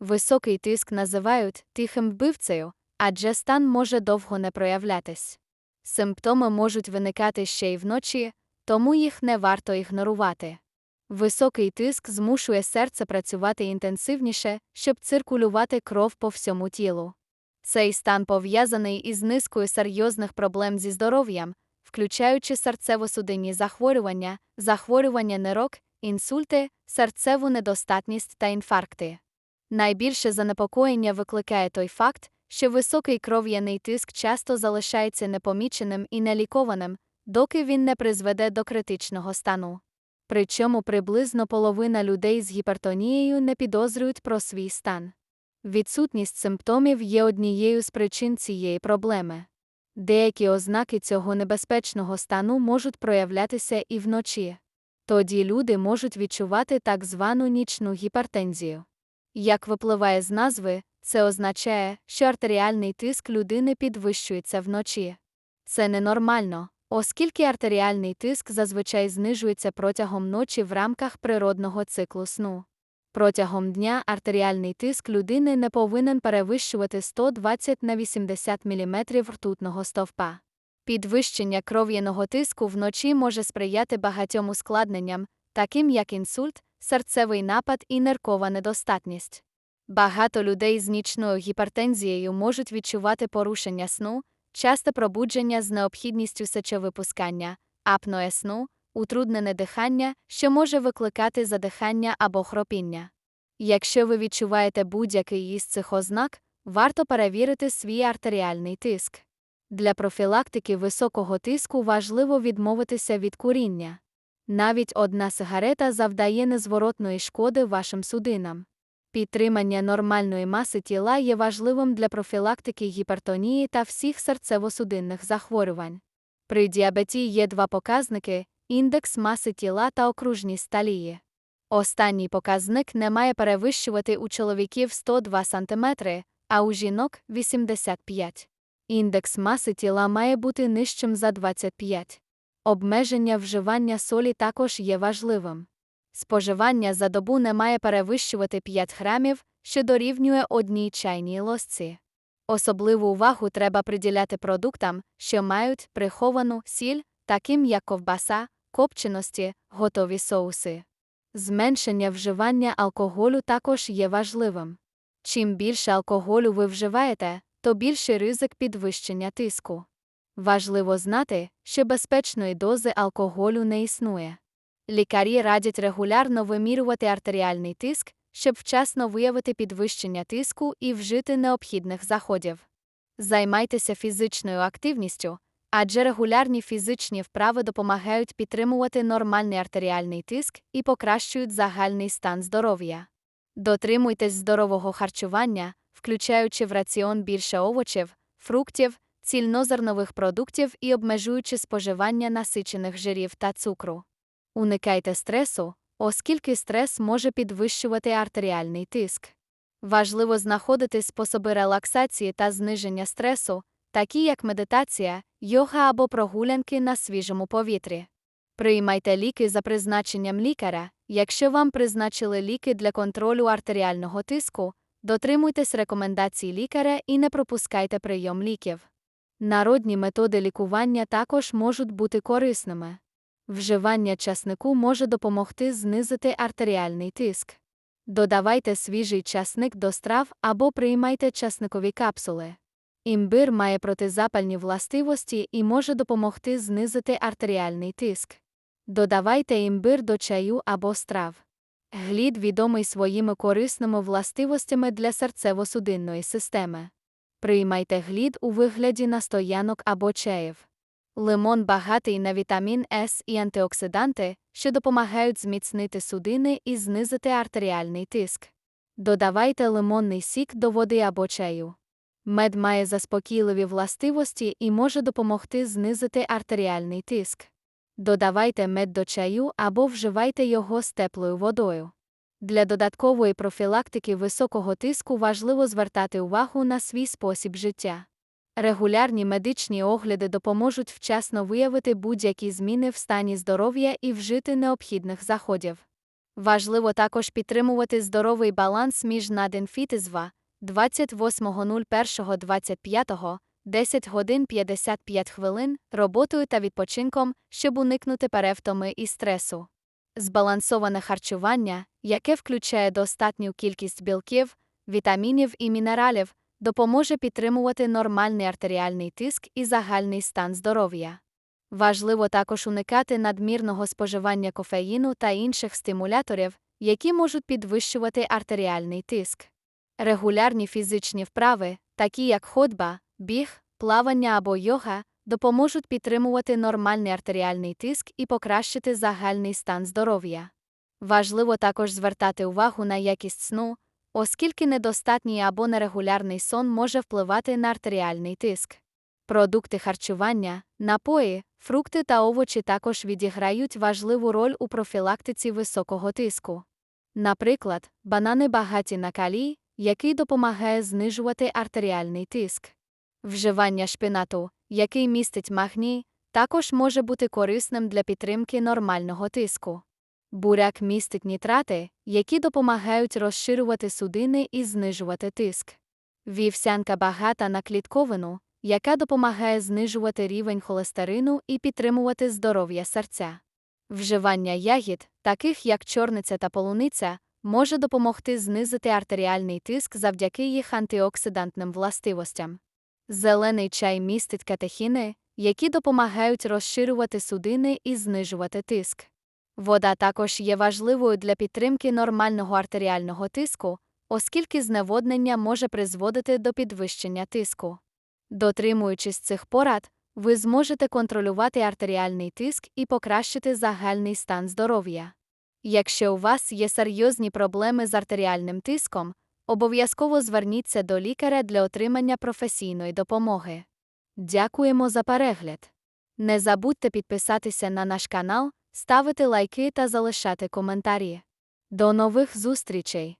Високий тиск називають тихим вбивцею, адже стан може довго не проявлятись. Симптоми можуть виникати ще й вночі, тому їх не варто ігнорувати. Високий тиск змушує серце працювати інтенсивніше, щоб циркулювати кров по всьому тілу. Цей стан пов'язаний із низкою серйозних проблем зі здоров'ям, включаючи серцево-судинні захворювання, захворювання нирок, інсульти, серцеву недостатність та інфаркти. Найбільше занепокоєння викликає той факт, що високий кров'яний тиск часто залишається непоміченим і нелікованим, доки він не призведе до критичного стану. Причому приблизно половина людей з гіпертонією не підозрюють про свій стан. Відсутність симптомів є однією з причин цієї проблеми. Деякі ознаки цього небезпечного стану можуть проявлятися і вночі. Тоді люди можуть відчувати так звану нічну гіпертензію. Як випливає з назви, це означає, що артеріальний тиск людини підвищується вночі. Це ненормально, оскільки артеріальний тиск зазвичай знижується протягом ночі в рамках природного циклу сну. Протягом дня артеріальний тиск людини не повинен перевищувати 120 на 80 мм ртутного стовпа. Підвищення кров'яного тиску вночі може сприяти багатьом ускладненням, таким як інсульт, серцевий напад і ниркова недостатність. Багато людей з нічною гіпертензією можуть відчувати порушення сну, часте пробудження з необхідністю сечовипускання, апноє сну, утруднене дихання, що може викликати задихання або хропіння. Якщо ви відчуваєте будь-який із цих ознак, варто перевірити свій артеріальний тиск. Для профілактики високого тиску важливо відмовитися від куріння. Навіть одна сигарета завдає незворотної шкоди вашим судинам. Підтримання нормальної маси тіла є важливим для профілактики гіпертонії та всіх серцево-судинних захворювань. При діабеті є два показники індекс маси тіла та окружність талії. Останній показник не має перевищувати у чоловіків 102 см, а у жінок 85 Індекс маси тіла має бути нижчим за 25. Обмеження вживання солі також є важливим. Споживання за добу не має перевищувати 5 грамів, що дорівнює одній чайній лосці. Особливу увагу треба приділяти продуктам, що мають приховану сіль, таким як ковбаса, копченості, готові соуси. Зменшення вживання алкоголю також є важливим. Чим більше алкоголю ви вживаєте, то більший ризик підвищення тиску. Важливо знати, що безпечної дози алкоголю не існує. Лікарі радять регулярно вимірювати артеріальний тиск, щоб вчасно виявити підвищення тиску і вжити необхідних заходів. Займайтеся фізичною активністю, адже регулярні фізичні вправи допомагають підтримувати нормальний артеріальний тиск і покращують загальний стан здоров'я. Дотримуйтесь здорового харчування, включаючи в раціон більше овочів, фруктів, цільнозернових продуктів і обмежуючи споживання насичених жирів та цукру. Уникайте стресу, оскільки стрес може підвищувати артеріальний тиск. Важливо знаходити способи релаксації та зниження стресу, такі як медитація, йога або прогулянки на свіжому повітрі. Приймайте ліки за призначенням лікаря, якщо вам призначили ліки для контролю артеріального тиску, дотримуйтесь рекомендацій лікаря і не пропускайте прийом ліків. Народні методи лікування також можуть бути корисними. Вживання часнику може допомогти знизити артеріальний тиск. Додавайте свіжий часник до страв або приймайте часникові капсули. Імбир має протизапальні властивості і може допомогти знизити артеріальний тиск. Додавайте імбир до чаю або страв. Глід відомий своїми корисними властивостями для серцево-судинної системи. Приймайте глід у вигляді настоянок або чаїв. Лимон багатий на вітамін С і антиоксиданти, що допомагають зміцнити судини і знизити артеріальний тиск. Додавайте лимонний сік до води або чаю. Мед має заспокійливі властивості і може допомогти знизити артеріальний тиск. Додавайте мед до чаю або вживайте його з теплою водою. Для додаткової профілактики високого тиску важливо звертати увагу на свій спосіб життя. Регулярні медичні огляди допоможуть вчасно виявити будь-які зміни в стані здоров'я і вжити необхідних заходів. Важливо також підтримувати здоровий баланс між наденфітизва 28.01.25, 10 годин 55 хвилин, роботою та відпочинком, щоб уникнути перевтоми і стресу. Збалансоване харчування, яке включає достатню кількість білків, вітамінів і мінералів, допоможе підтримувати нормальний артеріальний тиск і загальний стан здоров'я. Важливо також уникати надмірного споживання кофеїну та інших стимуляторів, які можуть підвищувати артеріальний тиск. Регулярні фізичні вправи, такі як ходьба, біг, плавання або йога, допоможуть підтримувати нормальний артеріальний тиск і покращити загальний стан здоров'я. Важливо також звертати увагу на якість сну, оскільки недостатній або нерегулярний сон може впливати на артеріальний тиск. Продукти харчування, напої, фрукти та овочі також відіграють важливу роль у профілактиці високого тиску. Наприклад, банани багаті на калій, який допомагає знижувати артеріальний тиск. Вживання шпинату, який містить магній, також може бути корисним для підтримки нормального тиску. Буряк містить нітрати, які допомагають розширювати судини і знижувати тиск. Вівсянка багата на клітковину, яка допомагає знижувати рівень холестерину і підтримувати здоров'я серця. Вживання ягід, таких як чорниця та полуниця, може допомогти знизити артеріальний тиск завдяки їх антиоксидантним властивостям. Зелений чай містить катехіни, які допомагають розширювати судини і знижувати тиск. Вода також є важливою для підтримки нормального артеріального тиску, оскільки зневоднення може призводити до підвищення тиску. Дотримуючись цих порад, ви зможете контролювати артеріальний тиск і покращити загальний стан здоров'я. Якщо у вас є серйозні проблеми з артеріальним тиском, обов'язково зверніться до лікаря для отримання професійної допомоги. Дякуємо за перегляд. Не забудьте підписатися на наш канал, ставити лайки та залишати коментарі. До нових зустрічей!